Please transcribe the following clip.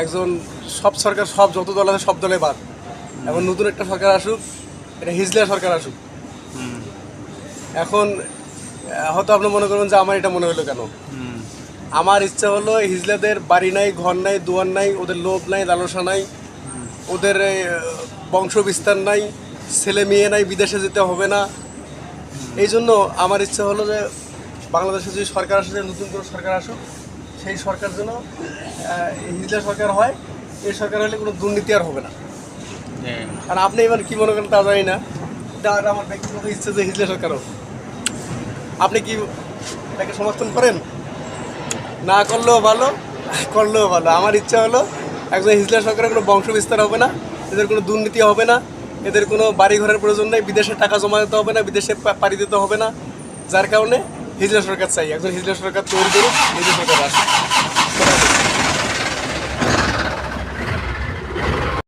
একজন সব সরকার, সব যত দল আছে, সব দলে বাদ। এখন নতুন একটা সরকার আসুক, এটা হিজলা সরকার আসুক। এখন, হয়তো আপনি মনে করবেন যে আমার এটা মনে হলো কেন? আমার ইচ্ছা হলো হিজলাদের বাড়ি নাই, ঘর নাই, দুয়ার নাই, ওদের লোভ নাই, লালসা নাই, ওদের বংশ বিস্তার নাই, ছেলে মেয়ে নাই, বিদেশে যেতে হবে না। এই জন্য আমার ইচ্ছা হলো যে বাংলাদেশে যদি সরকার আসে নতুন করে সরকার আসুক সেই সরকার যেন হিজলা সরকার হয় এই সরকার হলে কোনো দুর্নীতি আর হবে না। আর আপনি এবার কি মনে করেন তা জানি না। এটা আর আমার ব্যক্তিগত ইচ্ছে যে হিজলা সরকার হোক। আপনি কি তাকে সমর্থন করেন? না করলেও ভালো করলেও ভালো। আমার ইচ্ছা হলো একজন হিজলা সরকারের কোনো বংশ বিস্তার হবে না এদের কোনো দুর্নীতি হবে না এদের কোনো বাড়ি ঘরের প্রয়োজন নেই বিদেশে টাকা জমা দিতে হবে না বিদেশে পাড়ি দিতে হবে না। যার কারণে হিজলা সরকার চাই একজন হিজলা সরকার তৈরি করুক হিজলা সরকার আসুক।